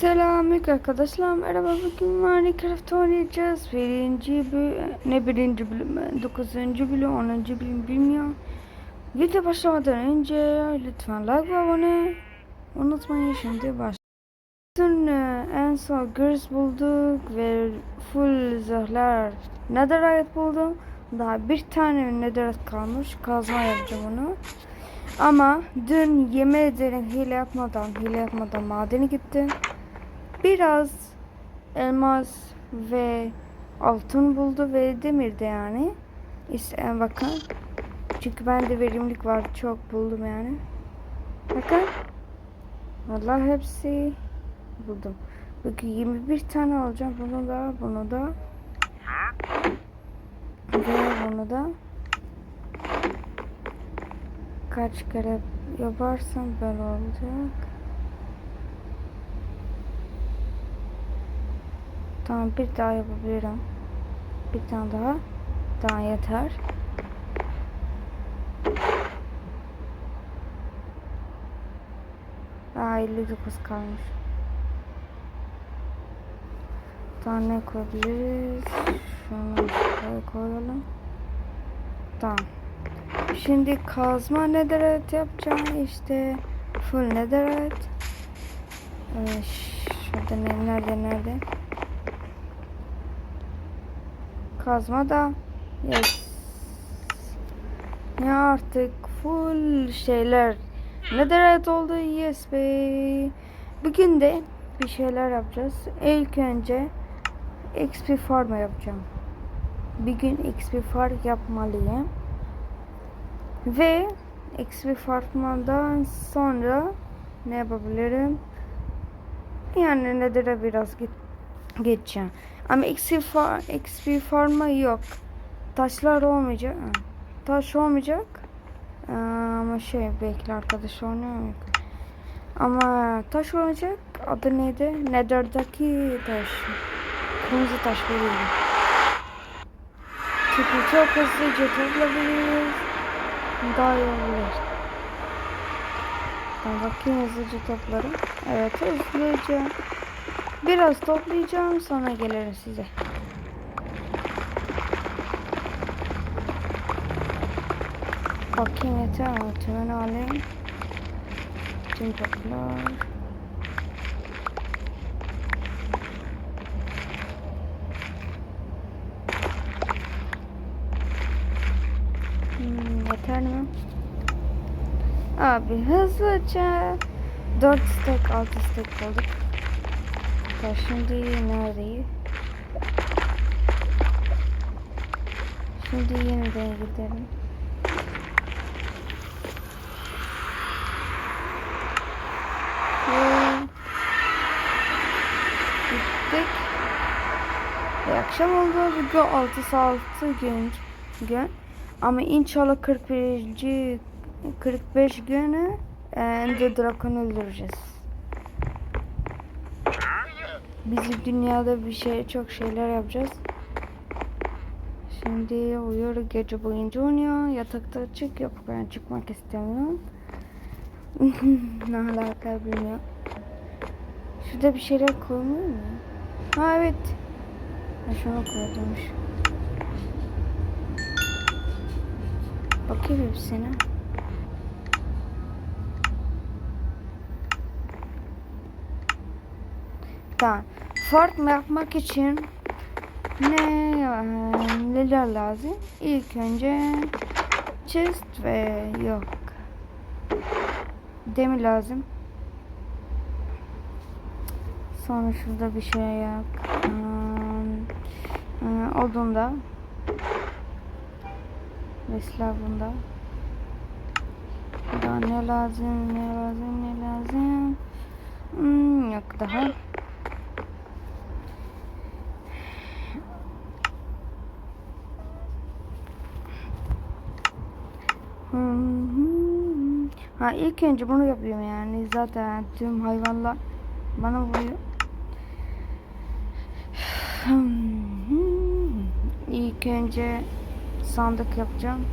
Selamünaleyküm arkadaşlar. Merhaba bugün Minecraft oynayacağız. Birinci bölüm, ne birinci bölüm, dokuzuncu bölüm, onuncu bölüm bilmiyorum. Video başlamadan önce lütfen like ve abone unutmayın şimdi baş. Dün en son göz bulduk ve full zırhlar netherite buldum. Daha bir tane netherite kalmış. Kazma yapacağım onu. Ama dün yemin ederim hile yapmadan, hile yapmadan madene gittim. Biraz elmas ve altın buldu ve demir de yani. İşte bakın. Çünkü bende verimlilik var. Çok buldum yani. Bakın. Vallahi hepsi buldum. Bugün 21 tane alacağım. Bunu da, bunu da. Ve bunu da. Kaç kere yaparsam böyle olacak. Tamam bir daha yapabilirim. Bir tane daha. Daha yeter. Daha 59 kalmış. Daha ne koyabiliriz? Şunu koyalım. Tamam. Şimdi kazma netherite yapacağım işte. Full netherite. Ee, şurada ne, nerede nerede? Kazma da yes. Ya artık full şeyler netherite oldu yes be. Bugün de bir şeyler yapacağız. İlk önce XP farm yapacağım. Bir gün XP farm yapmalıyım. Ve XP farmdan sonra ne yapabilirim? Yani nether'e biraz git geçeceğim. Ama XP, far, XP farma yok. Taşlar olmayacak. Taş olmayacak. Ee, ama şey belki arkadaş oynayamıyor. Ama taş olacak. Adı neydi? Nether'daki taş. Kırmızı taş böyle. Çünkü çok hızlıca toplayabiliriz. Daha iyi olur. Ben bakayım hızlıca toplarım. Evet hızlıca. Biraz toplayacağım sonra gelirim size. Bakayım yeter mi? Tümünü alayım. Tüm toplar. Hmm, yeter mi? Abi hızlıca 4 stack 6 stack olduk. Ya şimdi neredeyiz? Şimdi yeniden gidelim. Gittik. Ve akşam oldu. Bugün 6 6 gün. gün. Ama inşallah 41. 45 günü e, Ender Dragon'u öldüreceğiz. Bizim dünyada bir şey çok şeyler yapacağız. Şimdi uyuyor gece boyunca oynuyor. Yatakta çık yok ben çıkmak istemiyorum. ne alaka bilmiyorum. Şurada bir şeyler koymuyor mu? Ha evet. Ha, şunu koydummuş. Bakayım hepsine. Tamam. Farm yapmak için ne neler lazım? İlk önce chest ve yok. Demir lazım. Sonra şurada bir şey yap. Hmm, odun da. Mesela bunda. Daha ne lazım, ne lazım, ne lazım? Hmm, yok daha. Ha ilk önce bunu yapıyorum yani zaten tüm hayvanlar bana vuruyor. İlk önce sandık yapacağım.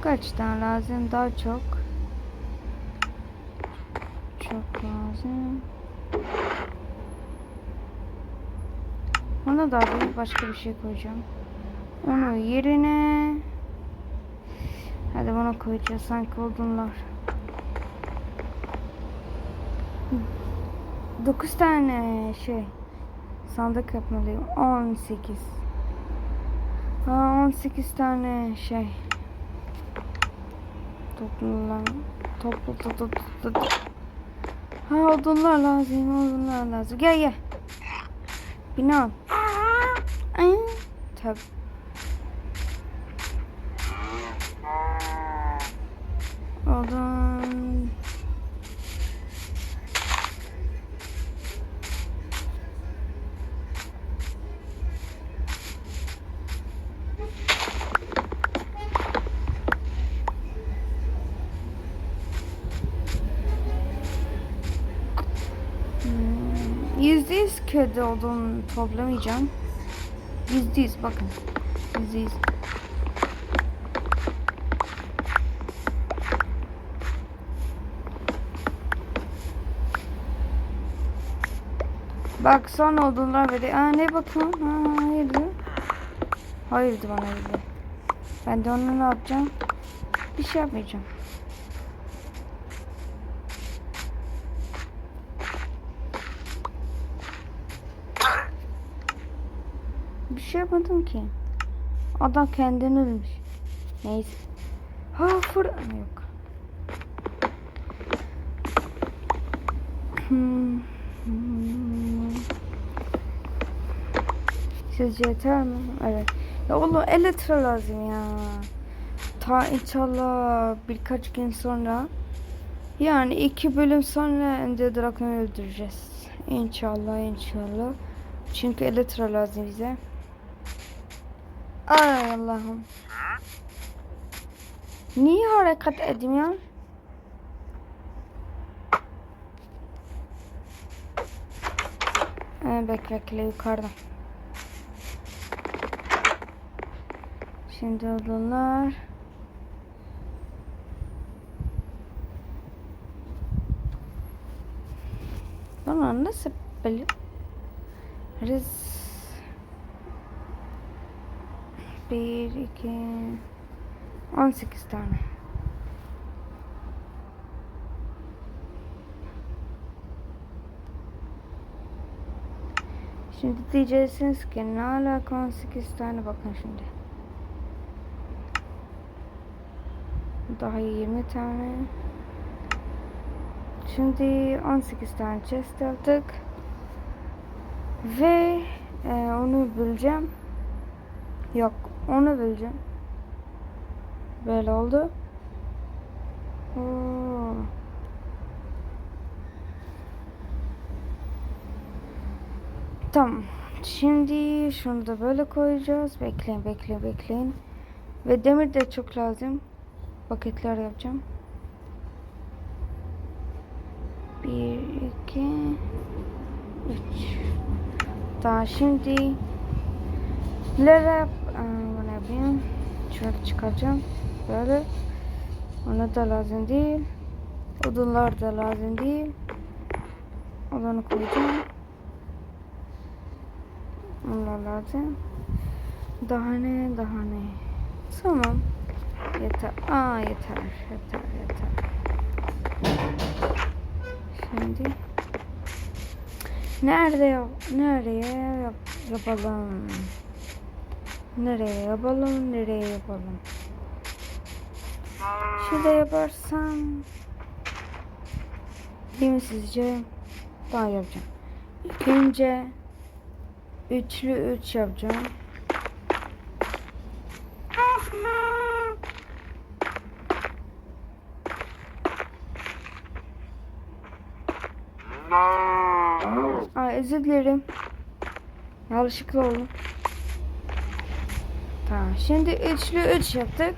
Kaç tane lazım? Daha çok. çok lazım. Ona da bir başka bir şey koyacağım. Onu yerine Hadi bana koyacağız sanki odunlar. 9 tane şey sandık yapmalıyım. 18. Ha 18 tane şey. Toplular. Toplu toplu toplu. Ha odunlar lazım, odunlar lazım. Gel gel. Bina. Ay, tabii. Odun. Hmm, Yüzde yüz kedi odun toplamayacağım. Yüzde yüz bakın. Yüzde yüz. Bak son odunlar ve Aa ne bakın? Ha, hayırdır? Hayırdı bana öyle. Ben de onu ne yapacağım? Bir şey yapmayacağım. Bir şey yapmadım ki. Adam kendini ölmüş. Neyse. Ha fır... Yok. Hmm. Sizce yeter mi? Evet. Ya oğlum 50 litre lazım ya. Ta inşallah birkaç gün sonra yani iki bölüm sonra Ender Dragon'u öldüreceğiz. İnşallah inşallah. Çünkü 50 litre lazım bize. Ay Allah'ım. Niye hareket edemiyor? Ee, bekle bekle yukarıda. Şimdi odunlar. Bana nasıl böyle? Riz. Bir, iki, on sekiz tane. Şimdi diyeceksiniz ki ne alaka 18 tane bakın şimdi. Daha 20 tane. Şimdi 18 tane chest yaptık. Ve e, onu böleceğim. Yok onu böleceğim. Böyle oldu. Oo. Tamam. Şimdi şunu da böyle koyacağız. Bekleyin, bekleyin, bekleyin. Ve demir de çok lazım. Paketler yapacağım. Bir, iki, üç. Daha şimdi Lere yapayım. Şöyle çıkaracağım. Böyle. Ona da lazım değil. Odunlar da lazım değil. Odunu koyacağım. Onlar lazım. Daha ne, daha ne? Tamam. Yeter. Aa yeter, yeter, yeter. Şimdi nerede nereye yap, yapalım? Nereye yapalım, nereye yapalım? Şurada yaparsam değil mi sizce? Daha yapacağım. İlk önce Üçlü üç yapacağım. Ay özür dilerim. Yanlışlıkla oldu. Tamam. Şimdi üçlü üç yaptık.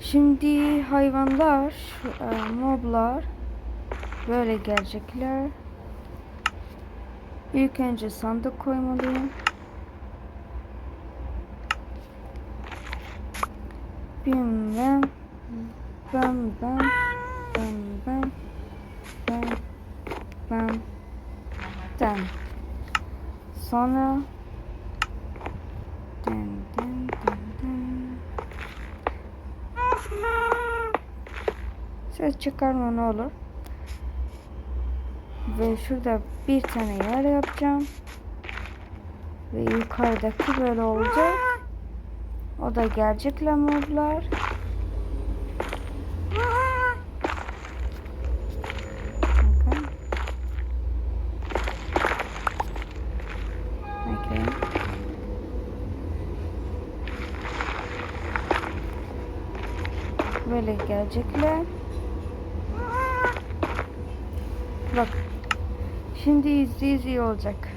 Şimdi hayvanlar, e, moblar böyle gelecekler. İlk önce sandık koymalıyım. Bam bam bam bam bam bam ben. Den. Sonra den den den. Ses çıkarma ne olur. Ve şurada bir tane yer yapacağım. Ve yukarıdaki böyle olacak. O da gelecek. Okey. Böyle gelecekler. Bak. Şimdi izli izli olacak.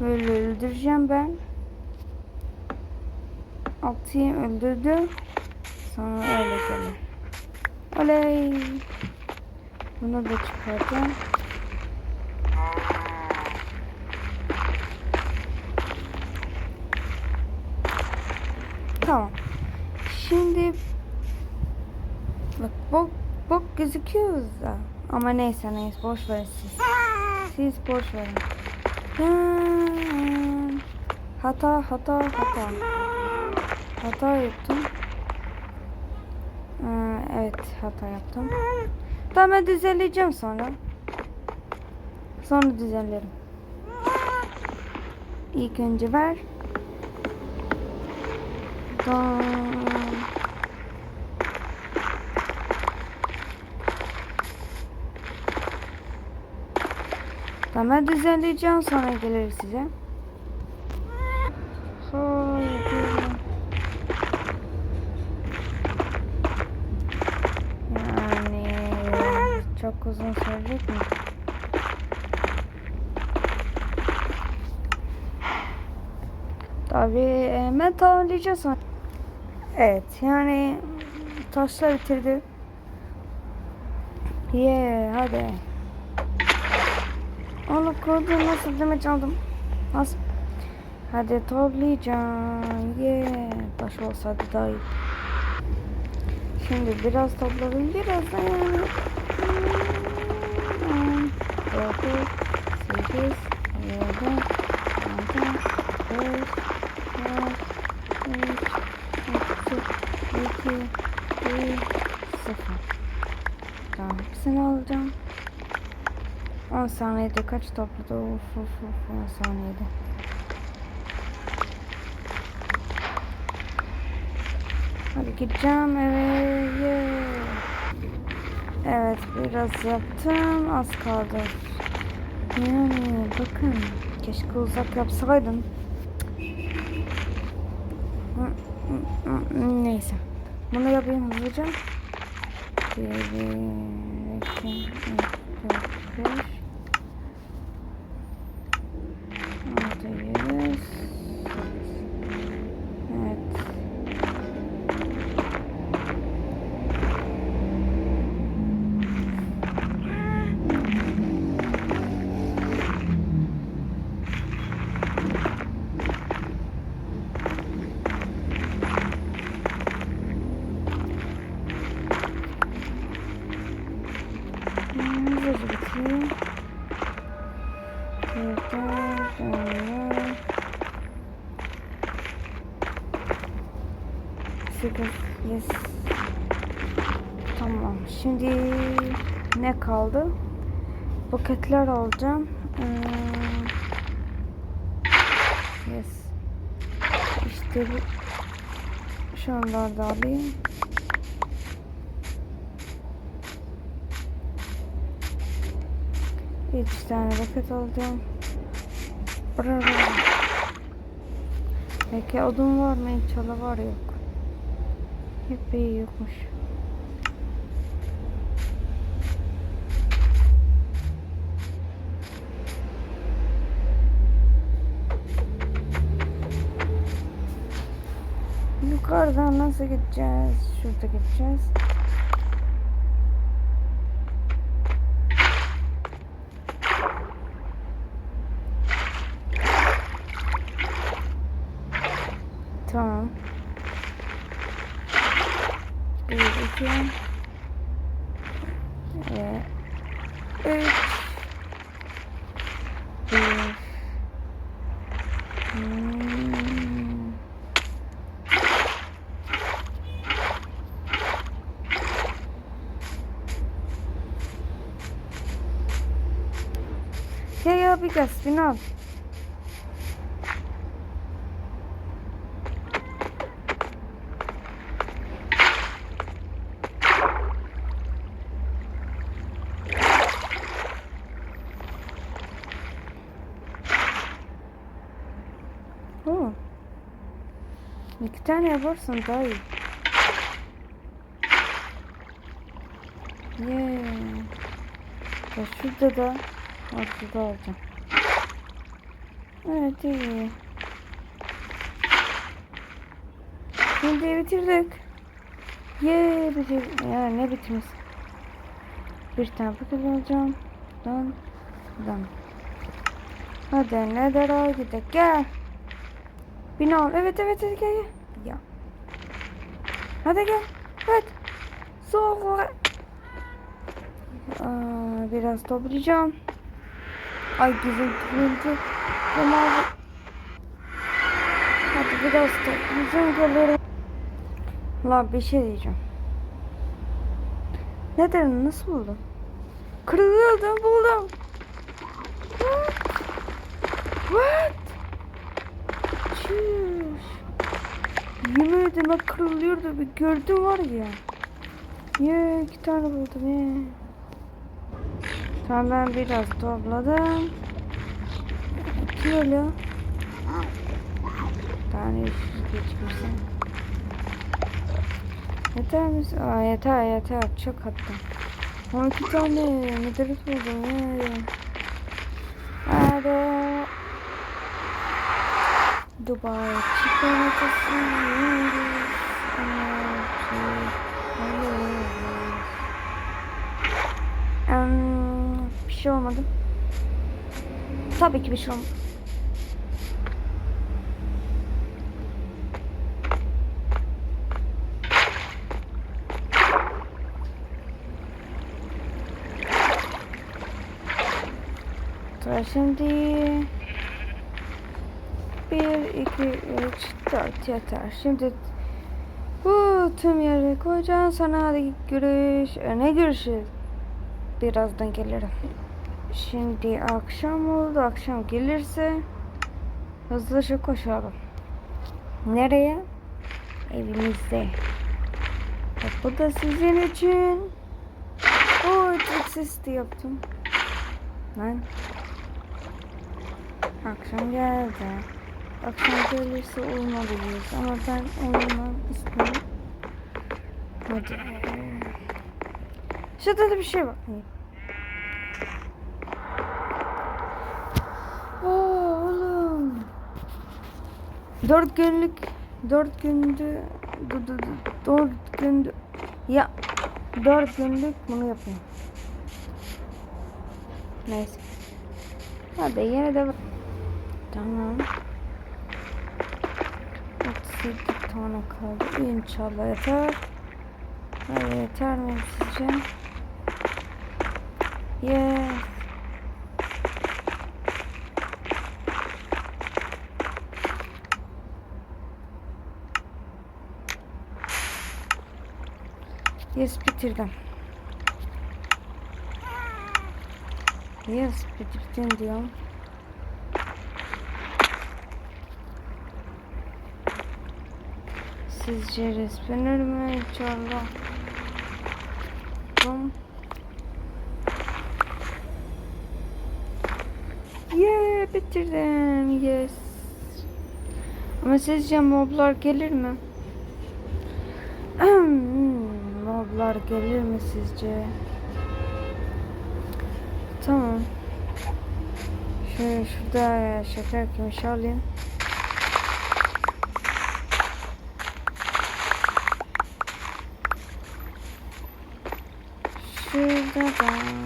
Böyle öldüreceğim ben. Altıyı öldürdüm. Sonra öyle gelir. Oley. Bunu da çıkaracağım. Tamam. Şimdi bak bok bok gözüküyor da. Ama neyse neyse boş verin siz. Siz boş verin. Hata hata hata. Hata yaptım. Evet hata yaptım. Tamam ben düzenleyeceğim sonra. Sonra düzenlerim. İlk önce ver. Tamam. Tamam düzenleyeceğim sonra gelir size. Haydi. Yani çok uzun sürecek mi? Tabii e, ben tamamlayacağım sonra. Evet yani taşlar bitirdi. Ye hadi. Onu koydum nasıl demek aldım. Hadi toplayacağım. Ye taş olsaydı daha iyi. Şimdi biraz topladım biraz da yani. Hmm, Dokuz, sekiz, yedi, altı, beş, dört, üç, iki, iki, bir, sıfır. Tamam, hepsini alacağım. 10 saniyede kaç topladı? Uf uf uf 10 saniyede. Hadi gideceğim eve. Yeah. Evet biraz yaptım. Az kaldı. Yani bakın. Keşke uzak yapsaydım. Neyse. Bunu yapayım hızlıca. Bir, iki, üç, dört, beş. Kaldı? Paketler alacağım. Ee, yes. İşte bu. Şunları da alayım. Üç tane paket alacağım. Bravo. Peki odun var mı? İnşallah var yok. Hep iyi yokmuş. Yukarıdan nasıl gideceğiz? Şurada gideceğiz. Tamam. Bir, iki. Üç. Gel gel bir gaz beni al. Oo. İki tane yaparsan daha iyi. Yeah. Ya şurada da ortada alacağım. Evet iyi. Şimdi bitirdik. Yeah bitirdik. Ya ne bitirmesi? Bir tane paket alacağım. Buradan. Buradan. Hadi ne der gidelim. Gel. Bin al. Evet evet evet gel gel. Hadi gel. Evet. Sonra. Aa, biraz toplayacağım. Ay gözüm kırıldı. Ama Hadi biraz toplayacağım gelirim. La bir şey diyeceğim. Neden nasıl buldun? Kırılıyordum buldum. What? What? Çüş. Yemin ederim kırılıyordu bir gördüm var ya. Ye iki tane buldum ye. Tamam ben biraz topladım. Kim öyle? Tane geçmişsin. Yeter misin? Aa yeter yeter çok hatta. 12 tane müdürlük buldum ya. Hadi. Dubai çikolatası. Um, bir şey olmadı. Tabii ki bir şey olmadı. Tıraşım değil. 2, 3, 4 yeter. Şimdi bu tüm yere koyacağım. Sana hadi görüş. E, ne görüşü? Birazdan gelirim. Şimdi akşam oldu. Akşam gelirse hızlıca koşalım. Nereye? Evimize. Bu da sizin için. Oo, çok sesli yaptım. Lan. Akşam geldi. Akşam gelirse olmalıyız ama ben olmam istiyorum. Hadi. Şurada da bir şey var. Oo, oğlum. Dört günlük dört gündü dört gündü ya dört günlük bunu yapayım. Neyse. Hadi yine de tamam. 38 tane kaldı. İnşallah yeter. Hadi yeter mi sizce? Yes. Yes bitirdim. Yes bitirdim diyorum. Sizce resmenir mi inşallah? Bum. Yeah bitirdim. Yes. Ama sizce moblar gelir mi? Moblar gelir mi sizce? Tamam. Şöyle şurada şeker kimişi alayım. Şurada da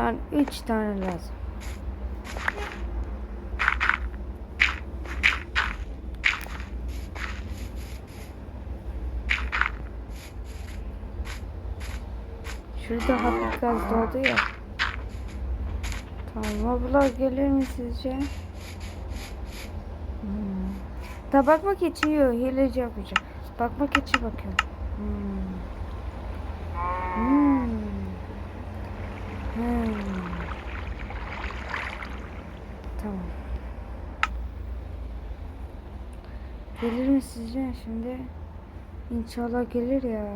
Lan üç tane lazım. Şurada hafif gaz doldu ya. Tamam abla gelir mi sizce? Hmm. Da bakmak için yok hileci yapacağım. Bakmak için bakıyorum. Hmm. Hmm. Tamam. Gelir mi sizce şimdi? İnşallah gelir ya.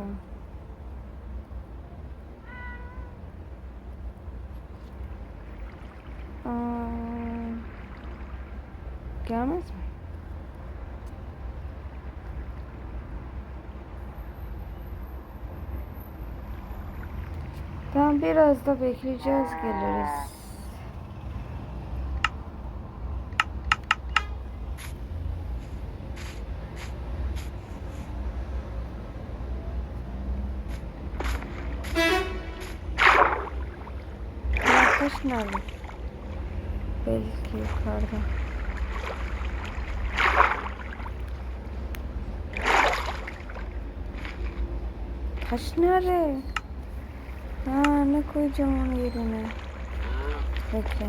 Aa, gelmez mi? Tamam biraz da bekleyeceğiz geliriz. Yaklaş nerede? Belki yukarıda. Taş nerede? Ha ne koyacağım onu yerine? Bekle.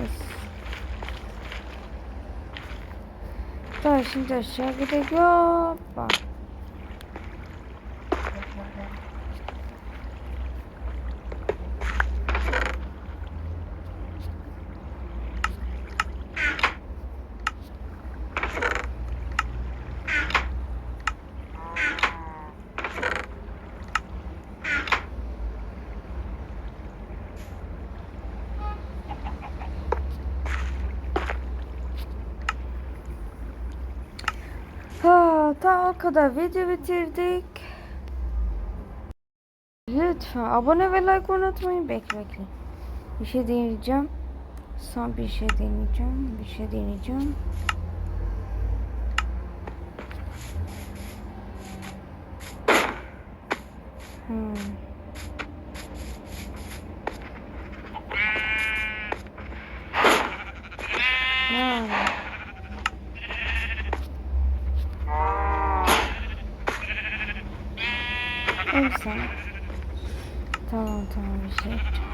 Yes. Tamam şimdi aşağı gidelim. Hoppa. Ha, ta o kadar video bitirdik. Lütfen abone ve like unutmayın. Bekle bekle. Bir şey deneyeceğim. Son bir şey deneyeceğim. Bir şey deneyeceğim. Neyse. Tamam tamam bir şey yapacağım.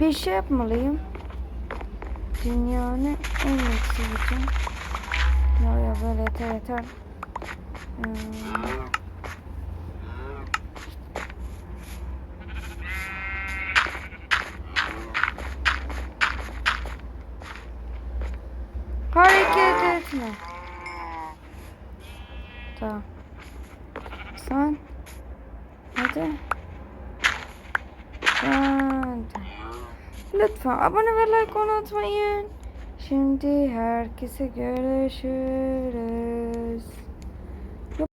Bir şey yapmalıyım. Dünyanın en iyisi için. Ya böyle yeter yeter. Hmm. Hareket etme. Tamam. Sen Hadi. Hadi. Lütfen abone ve like unutmayın. Şimdi herkese görüşürüz.